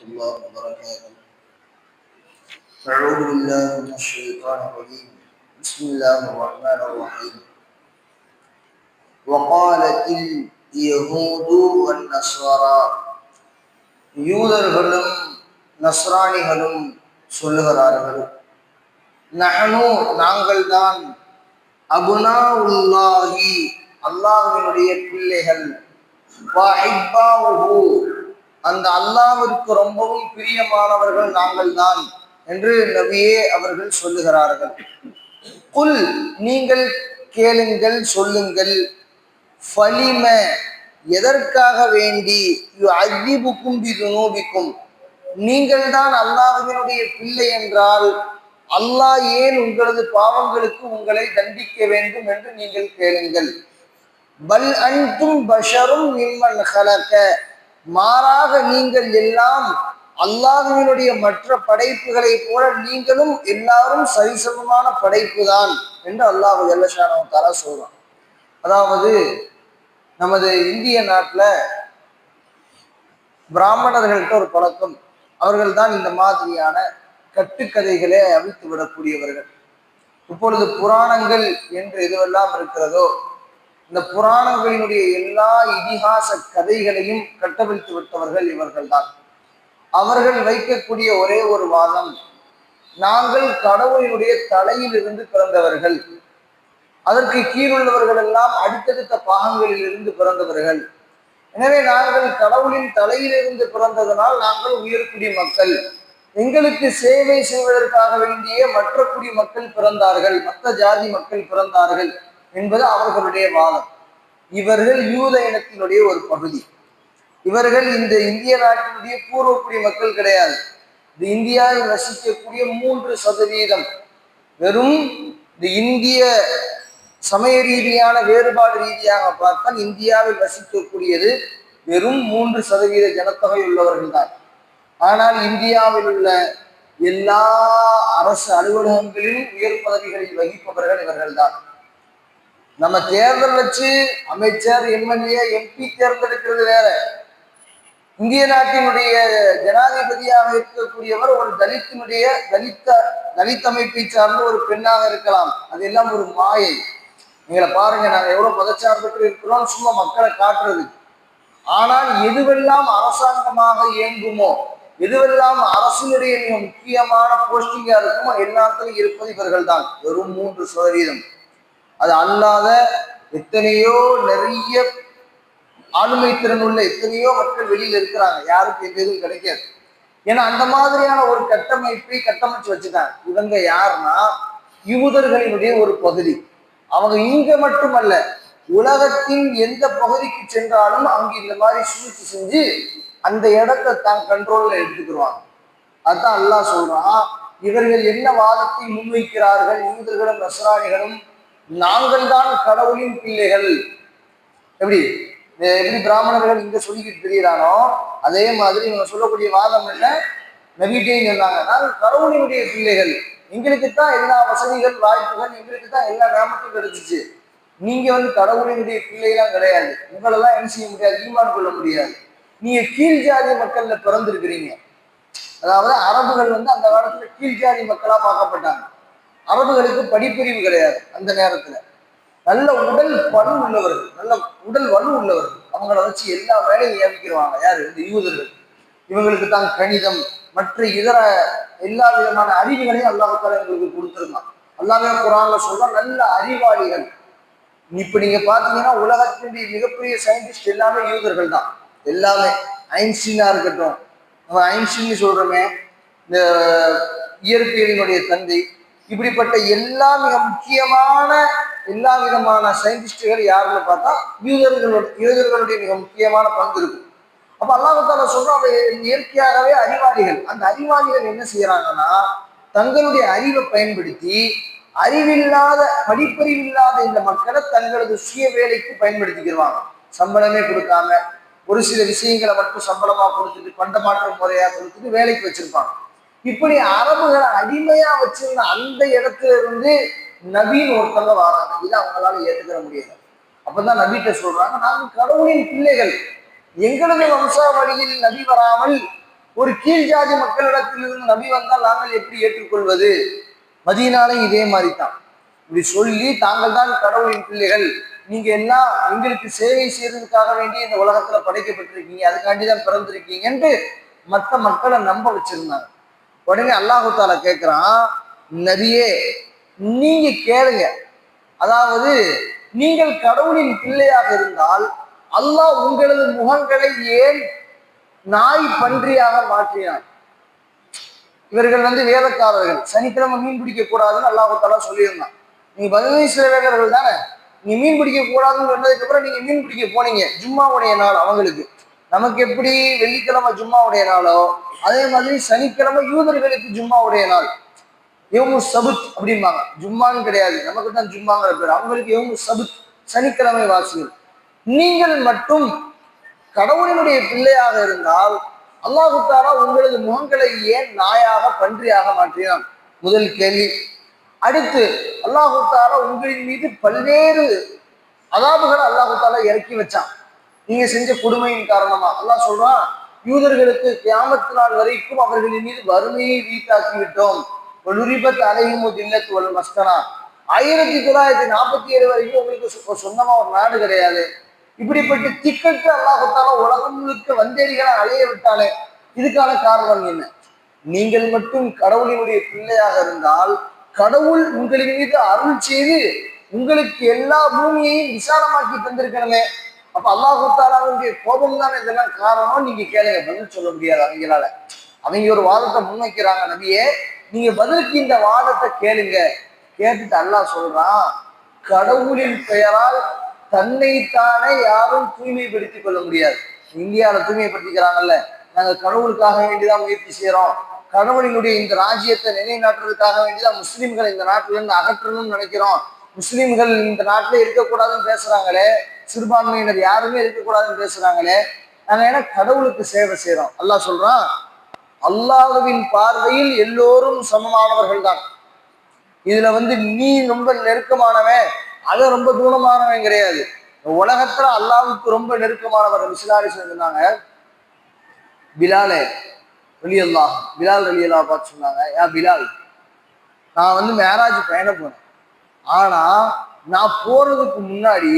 الله وبركاته أعوذ بالله من الشيطان الرجيم بسم الله الرحمن الرحيم وقالت اليهود والنصارى யூதர்களும் நஸ்ரானிகளும் சொல்லுகிறார்கள் நஹனு நாங்கள் தான் அபுனா உல்லாஹி அல்லாஹ்வினுடைய பிள்ளைகள் வஹிப்பாவுஹு அந்த அல்லாவிற்கு ரொம்பவும் பிரியமானவர்கள் நாங்கள் தான் என்று நபியே அவர்கள் சொல்லுகிறார்கள். குல் நீங்கள் கேளுங்கள் சொல்லுங்கள். ஃபலிம எதற்காக வேண்டி? அஜிபுக்கும் பிதுனூபிக்கும். நீங்கள் தான் அல்லாஹினுடைய பிள்ளை என்றால் அல்லாஹ் ஏன் உங்களது பாவங்களுக்கு உங்களை தண்டிக்க வேண்டும் என்று நீங்கள் கேளுங்கள். பல் அன்தும் பஷரும் மிம்மன் ஹலக்க மாறாக நீங்கள் எல்லாம் அல்லாஹுவினுடைய மற்ற படைப்புகளை போல நீங்களும் எல்லாரும் சரிசமமான படைப்பு தான் என்று அல்லாஹு ஜல்லஷானோ தர சொல்றான். அதாவது நமது இந்திய நாட்டில் பிராமணர்கள்ட்ட ஒரு பழக்கம். அவர்கள் தான் இந்த மாதிரியான கட்டுக்கதைகளை அவிழ்த்து விடக்கூடியவர்கள் இப்பொழுது புராணங்கள் என்று எதுவெல்லாம் இருக்கிறதோ இந்த புராணங்களினுடைய எல்லா இதிகாச கதைகளையும் கட்டவிழ்த்து விட்டவர்கள் இவர்கள் தான் அவர்கள் வைக்கக்கூடிய ஒரே ஒரு வாதம் நாங்கள் கடவுளினுடைய தலையில் இருந்து பிறந்தவர்கள். அதற்கு கீழுள்ளவர்கள் எல்லாம் அடுத்தடுத்த பாகங்களில் இருந்து பிறந்தவர்கள். எனவே நாங்கள் கடவுளின் தலையிலிருந்து பிறந்ததனால் நாங்கள் உயர்குடி மக்கள். எங்களுக்கு சேவை செய்வதற்காக வேண்டிய மற்ற குடி மக்கள் பிறந்தார்கள் மற்ற ஜாதி மக்கள் பிறந்தார்கள். என்பது அவர்களுடைய வாதம். இவர்கள் யூத இனத்தினுடைய ஒரு பகுதி. இவர்கள் இந்த இந்திய நாட்டினுடைய பூர்வக்குடி மக்கள் கிடையாது. இந்த இந்தியாவில் வசிக்கக்கூடிய மூன்று சதவீதம் வெறும் இந்த இந்திய சமய ரீதியான வேறுபாடு ரீதியாக பார்த்தால் இந்தியாவில் வசிக்கக்கூடியது வெறும் மூன்று சதவீத ஜனத்தொகை உள்ளவர்கள் தான் ஆனால் இந்தியாவில் உள்ள எல்லா அரசு அலுவலகங்களிலும் உயர் பதவிகளில் வகிப்பவர்கள் இவர்கள் தான் நம்ம தேர்தல் வச்சு அமைச்சர் எம்எல்ஏ எம்பி தேர்ந்தெடுக்கிறது வேற. இந்திய நாட்டினுடைய ஜனாதிபதியாக இருக்கக்கூடியவர் ஒரு தலித்தினுடைய தலித்த தலித் அமைப்பை சார்ந்த ஒரு பெண்ணாக இருக்கலாம். அதெல்லாம் ஒரு மாயை. நீங்களை பாருங்க நாங்க எவ்வளவு பதச்சார்பற்று இருக்கிறோம் சும்மா மக்களை காட்டுறது. ஆனால் எதுவெல்லாம் அரசாங்கமாக இயங்குமோ எதுவெல்லாம் அரசினுடைய மிக முக்கியமான போஸ்டிங்கா இருக்குமோ எல்லாத்திலும் இருப்பது இவர்கள் தான் வெறும் மூன்று சதவீதம். அது அல்லாத எத்தனையோ நிறைய ஆளுமை திறன் உள்ள எத்தனையோ மக்கள் வெளியில இருக்கிறாங்க. யாருக்கு எந்த இதுவும் கிடைக்காது. ஏன்னா அந்த மாதிரியான ஒரு கட்டமைப்பை கட்டமைச்சு வச்சுட்டாங்க. இவங்க யாருன்னா யூதர்களினுடைய ஒரு பகுதி. அவங்க இங்க மட்டுமல்ல உலகத்தின் எந்த பகுதிக்கு சென்றாலும் அங்க இந்த மாதிரி சூழ்ச்சி செஞ்சு அந்த இடத்தை தான் கண்ட்ரோல்ல எடுத்துக்கிடுவாங்க அதான் அல்லாஹ் சொல்றான் இவர்கள் என்ன வாதத்தை முன்வைக்கிறார்கள்? யூதர்களும் நசராணிகளும் நாங்கள் தான் கடவுளின் பிள்ளைகள். எப்படி? எப்படி பிராமணர்கள் இங்க சொல்லிக்கிட்டு தெரியுறானோ அதே மாதிரி இவங்க சொல்லக்கூடிய வாதம் என்ன? நவீட்டையும் சொன்னாங்க நாங்கள் கடவுளினுடைய பிள்ளைகள். எங்களுக்கு தான் எல்லா வசதிகள் வாய்ப்புகள் எங்களுக்கு தான் எல்லா கிராமத்தையும் கிடைச்சிச்சு. நீங்க வந்து கடவுளினுடைய பிள்ளைலாம் கிடையாது. உங்களெல்லாம் என்ன செய்ய முடியாது? ஈமான் கொள்ள முடியாது. நீங்க கீழ் ஜாதி மக்கள்ல பிறந்திருக்கிறீங்க. அதாவது அரபுகள் வந்து அந்த காலத்துல கீழ் ஜாதி மக்களா பார்க்கப்பட்டாங்க. அரபுகளுக்கு படிப்பிரிவு கிடையாது அந்த நேரத்துல. நல்ல உடல் பலு உள்ளவர்கள் நல்ல உடல் வலு உள்ளவர்கள் அவங்கள வச்சு எல்லா வேலையும் நியமிக்கிறவாங்க யாரு? இந்த யூதர்கள். இவங்களுக்கு தான் கணிதம். மற்ற இதர எல்லா விதமான அறிவுகளையும் அல்லாஹால இவங்களுக்கு கொடுத்துருந்தான். அல்லாவே குரான்ல சொல்ற நல்ல அறிவாளிகள். இப்ப நீங்க பாத்தீங்கன்னா உலகத்தினுடைய மிகப்பெரிய சயின்டிஸ்ட் எல்லாமே யூதர்கள் தான். எல்லாமே. ஐன்ஸ்டீனா இருக்கட்டும். நம்ம ஐன்ஸ்டீன் சொல்றோமே இந்த இயற்பியலினுடைய தந்தை இப்படிப்பட்ட எல்லா மிக முக்கியமான எல்லா விதமான சயின்டிஸ்டுகள் யாருன்னு பார்த்தா யூதர்களோட யூதர்களுடைய மிக முக்கியமான பங்கு இருக்கும். அப்ப அல்லாஹால சொல்றோம் இயற்கையாகவே அறிவாளிகள் அந்த அறிவாளிகள் என்ன செய்யறாங்கன்னா தங்களுடைய அறிவை பயன்படுத்தி அறிவில்லாத படிப்பறிவில்லாத இந்த மக்களை தங்களது சுய வேலைக்கு பயன்படுத்திக்கிடுவாங்க சம்பளமே கொடுக்காம ஒரு சில விஷயங்களை மட்டும் சம்பளமா கொடுத்துட்டு பண்டமாற்ற முறையா கொடுத்துட்டு வேலைக்கு வச்சிருப்பாங்க. இப்படி அரபுகளை அடிமையா வச்சிருந்த அந்த இடத்துல இருந்து நவீன் ஒருத்தவங்க வராங்க. இதை அவங்களால ஏற்றுக்கிற முடியல. அப்பதான் நபிட்ட சொல்றாங்க நாங்கள் கடவுளின் பிள்ளைகள். எங்களது வம்சாவளியில் நபி வராமல் ஒரு கீழ் ஜாதி மக்களிடத்திலிருந்து நபி வந்தால் நாங்கள் எப்படி ஏற்றுக்கொள்வது? மதியனாலும் இதே மாதிரி தான் இப்படி சொல்லி தாங்கள் தான் கடவுளின் பிள்ளைகள். நீங்க எல்லாம் எங்களுக்கு சேவை செய்யறதுக்காக வேண்டி இந்த உலகத்துல படைக்கப்பட்டிருக்கீங்க அதுக்காண்டி தான் பிறந்திருக்கீங்கன்ட்டு மற்ற மக்களை நம்ப வச்சிருந்தாங்க. உடனே அல்லாஹு தாலா கேட்கிறான் நபியே நீங்க கேளுங்க. அதாவது நீங்கள் கடவுளின் பிள்ளையாக இருந்தால் அல்லாஹ் உங்களது முகங்களை ஏன் நாய் பன்றியாக மாற்றினான்? இவர்கள் வந்து வேதக்காரர்கள். சனிக்கிழமை மீன் பிடிக்க கூடாதுன்னு அல்லாஹு சொல்லியிருந்தான். நீங்க பதினஞ்சு சிலவேலர்கள் தானே? நீ மீன் பிடிக்க கூடாதுன்னு சொன்னதுக்கு அப்புறம் நீங்க மீன் பிடிக்க போனீங்க. ஜும்மாவுடைய நாள் அவங்களுக்கு. நமக்கு எப்படி வெள்ளிக்கிழமை ஜும்மாவுடைய நாளோ அதே மாதிரி சனிக்கிழமை யூதர்களுக்கு ஜும்மாவுடைய நாள். யோமு சபுத் அப்படிம்பாங்க. ஜும்மான்னு கிடையாது. நமக்கு தான் ஜும்மாங்கிற பேர். அவங்களுக்கு யோமு சபுத் சனிக்கிழமை வாசிகள். நீங்கள் மட்டும் கடவுளினுடைய பிள்ளையாக இருந்தால் அல்லாஹு தாலா உங்களது முகங்களை ஏன் நாயாக பன்றியாக மாற்றினான்? முதல் கேள்வி. அடுத்து அல்லாஹு உங்களின் மீது பல்வேறு அதாபுகளை அல்லாஹு தாலா இறக்கி வச்சான். நீங்க செஞ்ச கொடுமையின் காரணமா? அல்லாஹ் சொல்றான் யூதர்களுக்கு கியாமத்து நாள் வரைக்கும் அவர்களின் மீது வறுமையை வீட்டாக்கி விட்டோம். ஒலுரிபத் அலைஹிமு தில்லத் வல் மஸ்கனா. ஆயிரத்தி தொள்ளாயிரத்தி நாற்பத்தி ஏழு வரைக்கும் உங்களுக்கு சொந்தமா ஒரு நாடு கிடையாது. இப்படிப்பட்ட திக்கட்டு அல்லாஹத்தால உலகம் முழுக்க வந்தேரிகளை அலைய விட்டாலே இதுக்கான காரணம் என்ன? நீங்கள் மட்டும் கடவுளினுடைய பிள்ளையாக இருந்தால் கடவுள் உங்களின் மீது அருள் செய்து உங்களுக்கு எல்லா பூமியையும் விசாலமாக்கி தந்திருக்கணுமே. அப்ப அல்லாஹு தாலாவுடைய கோபம் தானே இதெல்லாம் காரணம் நீங்க கேளுங்க. பதில் சொல்ல முடியாது அவங்களால. அவங்க ஒரு வாதத்தை முன்வைக்கிறாங்க நபியே நீங்க பதிலுக்கு இந்த வாதத்தை கேளுங்க. கேட்டுட்டு அல்லாஹ் சொல்றான் கடவுளின் பெயரால் தன்னைத்தானே யாரும் தூய்மைப்படுத்திக் கொள்ள முடியாது. இந்தியாவில தூய்மைப்படுத்திக்கிறாங்கல்ல. நாங்க கடவுளுக்காக வேண்டிதான் முயற்சி செய்யறோம் கடவுளினுடைய இந்த ராஜ்யத்தை நிலைநாட்டுறதுக்காக வேண்டிதான் முஸ்லிம்கள் இந்த நாட்டுல இருந்து அகற்றணும்னு நினைக்கிறோம். முஸ்லிம்கள் இந்த நாட்டுல இருக்கக்கூடாதுன்னு பேசுறாங்களே. சிறுபான்மையினர் யாருமே இருக்கக்கூடாதுன்னு பேசுறாங்களே நாங்க ஏன்னா கடவுளுக்கு சேவை செய்யறோம் அல்லாஹ் சொல்றான் அல்லாஹுவின் பார்வையில் எல்லோரும் சமமானவர்கள் தான் இதுல வந்து நீ ரொம்ப நெருக்கமானவன் அவன் ரொம்ப தூரமானவன் கிடையாது. உலகத்துல அல்லாவுக்கு ரொம்ப நெருக்கமானவர் மிசிலாரி சொன்னாங்க பிலாலே வெளியல்லா பிலால் வெளியல்லா பார்த்து சொன்னாங்க யா பிலால் நான் வந்து மேராஜ் பயணம் போனேன். ஆனா நான் போறதுக்கு முன்னாடி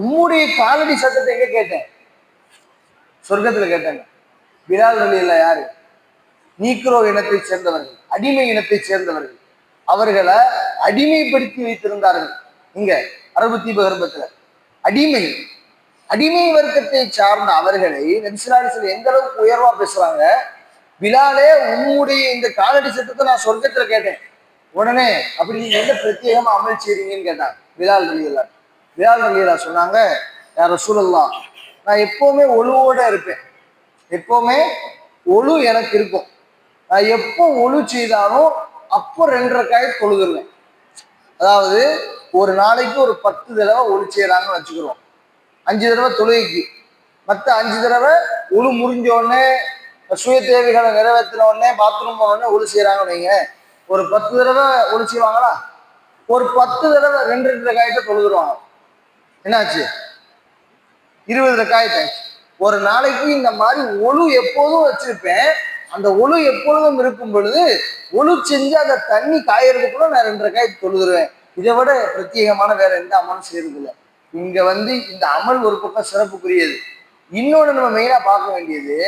உம்முடைய காலடி சத்தத்தை எங்க கேட்டேன்? சொர்க்கத்துல கேட்டாங்க. பிலால் வெளியல்லா யாரு? நீக்ரோ இனத்தைச் சேர்ந்தவர்கள் அடிமை இனத்தைச் சேர்ந்தவர்கள். அவர்களை அடிமைப்படுத்தி வைத்திருந்தார்கள். இங்க அரபு தீபகற்பத்துல அடிமை அடிமை வர்க்கத்தை சார்ந்த அவர்களை நபிசுலாலிசல் எந்த அளவுக்கு உயர்வா பேசுறாங்க? பிலாலே உம்முடைய இந்த காலடி சத்தத்தை நான் சொர்க்கத்துல கேட்டேன். உடனே அப்படி நீங்க என்ன பிரத்யேகமா அமல் செய்றீங்கன்னு கேட்டாங்க பிலால் ரலியல்லா பிலால் ரலியல்லா சொன்னாங்க யார ரசூலல்லா நான் எப்போவுமே ஒழுவோட இருப்பேன். எப்போவுமே ஒழு எனக்கு இருக்கும். நான் எப்போ ஒழு செய்தாலும் அப்போ ரெண்டரை காய் தொழுதுருவேன். அதாவது ஒரு நாளைக்கு ஒரு பத்து தடவை ஒழு செய்கிறாங்கன்னு வச்சுக்கிறோம். அஞ்சு தடவை தொழுகைக்கு. மற்ற அஞ்சு தடவை ஒழு முடிஞ்ச உடனே சுய தேவைகளை நிறைவேற்றின உடனே பாத்ரூம் போனோடனே ஒழு வைங்க ஒரு பத்து தடவை ஒழு செய்வாங்களா? ஒரு பத்து தடவை ரெண்டு ரெண்டு காய்கிட்ட தொழுதுருவாங்க. என்னாச்சு? இருபது ரக்காயத்தை ஒரு நாளைக்கு இந்த மாதிரி ஒழு எப்போதும் வச்சிருப்பேன். அந்த ஒழு எப்பொழுதும் இருக்கும் பொழுது ஒழு செஞ்சு அந்த தண்ணி காயறதுக்குள்ள நான் ரெண்டு ரக்காய் தொழுதுருவேன். இதை விட பிரத்யேகமான வேற எந்த அமலும் செய்யறது இல்லை இங்க வந்து இந்த அமல் ஒரு பக்கம் சிறப்புக்குரியது. இன்னொன்று நம்ம மெயினா பார்க்க வேண்டியது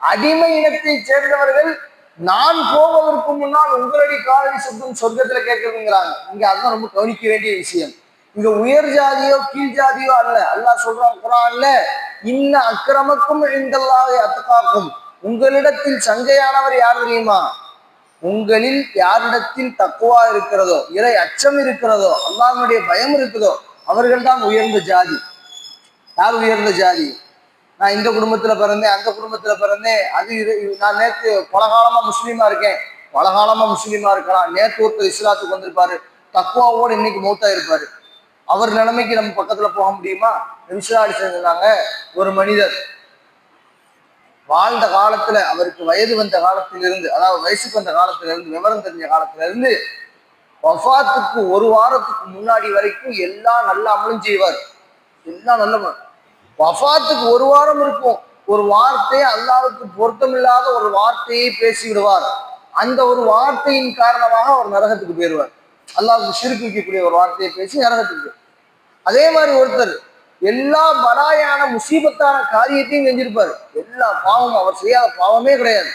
அடிமை இனத்தை சேர்ந்தவர்கள் நான் போவதற்கு முன்னால் உங்களடி காலடி சப்தம் சொர்க்கத்துல கேட்கறதுங்கிறாங்க. இங்க அதுதான் ரொம்ப கவனிக்க வேண்டிய விஷயம். இங்க உயர் ஜாதியோ கீழ் ஜாதியோ அல்ல. அல்லாஹ் சொல்றான் குரான்ல இன்ன அக்கிரமக்கும் இந்தல்லாவை அத்தகாக்கும் உங்களிடத்தில் சங்கையானவர் யார் தெரியுமா? உங்களில் யாரிடத்தில் தக்குவா இருக்கிறதோ இறை அச்சம் இருக்கிறதோ அல்லாஹனுடைய பயம் இருக்குதோ அவர்கள் தான் உயர்ந்த ஜாதி. யார் உயர்ந்த ஜாதி? நான் இந்த குடும்பத்துல பிறந்தேன் அந்த குடும்பத்துல பிறந்தேன். அது இது நான் நேத்து பலகாலமா முஸ்லீமா இருக்கேன். பலகாலமா முஸ்லீமா இருக்கலாம். நேத்து ஒருத்தர் இஸ்லாத்துக்கு வந்திருப்பாரு. தக்குவாவோட இன்னைக்கு மூத்தா இருப்பாரு. அவர் நிலைமைக்கு நம்ம பக்கத்துல போக முடியுமா? விசாரி செஞ்சாங்க ஒரு மனிதர். வாழ்ந்த காலத்துல அவருக்கு வயது வந்த காலத்திலிருந்து அதாவது வயசுக்கு வந்த காலத்துல இருந்து விவரம் தெரிஞ்ச காலத்துல இருந்து வஃபாத்துக்கு ஒரு வாரத்துக்கு முன்னாடி வரைக்கும் எல்லாம் நல்லா அமலும் செய்வார். எல்லாம் நல்ல வஃபாத்துக்கு ஒரு வாரம் இருக்கும். ஒரு வார்த்தையை அல்லாவுக்கு பொருத்தமில்லாத ஒரு வார்த்தையை பேசி விடுவார் அந்த ஒரு வார்த்தையின் காரணமாக அவர் நரகத்துக்கு போயிடுவார். அல்லாவுக்கு சிறுக்கு வைக்கக்கூடிய ஒரு வார்த்தையை பேசி நரகத்துக்கு அதே மாதிரி ஒருத்தர் எல்லா பலாயான முசீபத்தான காரியத்தையும் செஞ்சிருப்பாரு. எல்லா பாவமும் அவர் செய்யாத பாவமே கிடையாது.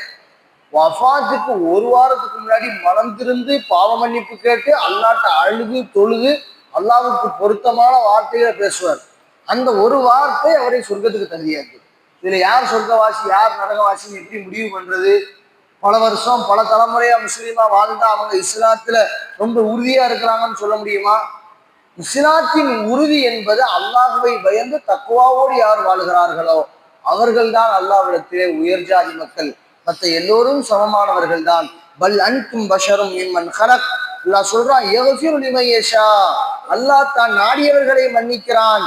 வஃபாத்துக்கு ஒரு வாரத்துக்கு முன்னாடி மனம் திருந்து பாவ மன்னிப்பு கேட்டு அல்லாட்ட அழுது தொழுது அல்லாவுக்கு பொருத்தமான வார்த்தைகளை பேசுவார். அந்த ஒரு வார்த்தை அவரை சொர்க்கத்துக்கு தகுதியாக்கு இதுல யார் சொர்க்கவாசி யார் நரகவாசின்னு எப்படி முடிவு பண்றது? பல வருஷம் பல தலைமுறையா முஸ்லீமா வாழ்ந்தா அவங்க இஸ்லாத்துல ரொம்ப உறுதியா இருக்கிறாங்கன்னு சொல்ல முடியுமா? இஸ்லாத்தின் உறுதி என்பது அல்லாஹுவை பயந்து தக்குவாவோடு யார் வாழ்கிறார்களோ அவர்கள்தான் அல்லாஹ்விடத்திலே உயர் ஜாதி மக்கள். மற்ற எல்லோரும் சமமானவர்கள் தான். பல் அன்கும் பஷரும் இம்மன் ஹலக் அல்லாஹ் சொல்றான் அல்லாஹ் தான் நாடியவர்களை மன்னிக்கிறான்.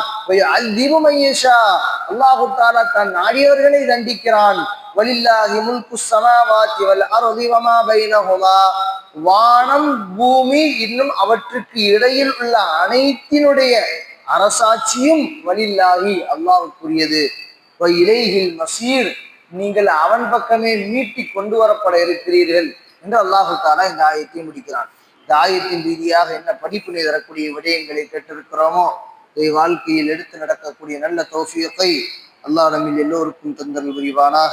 அல்லாஹு தாலா தான் நாடியவர்களை தண்டிக்கிறான். வலில்லாஹி முல்கு ஸமாவாத்தி வல் அர்தி வமா பைனஹுமா. வானம் பூமி இன்னும் அவற்றுக்கு இடையில் உள்ள அனைத்தினுடைய அரசாட்சியும் வலில்லாகி அல்லாவுக்குரியது இலைகில் மசீர். நீங்கள் அவன் பக்கமே மீட்டி கொண்டு வரப்பட இருக்கிறீர்கள் என்று அல்லாஹு தாலா இந்த ஆயத்தை முடிக்கிறான். இந்த ஆயத்தின் ரீதியாக என்ன படிப்பினை தரக்கூடிய விடயங்களை கேட்டிருக்கிறோமோ இதை வாழ்க்கையில் எடுத்து நடக்கக்கூடிய நல்ல தோஃபியத்தை அல்லாஹ் நம்மில் எல்லோருக்கும் தந்தல் புரிவானாக.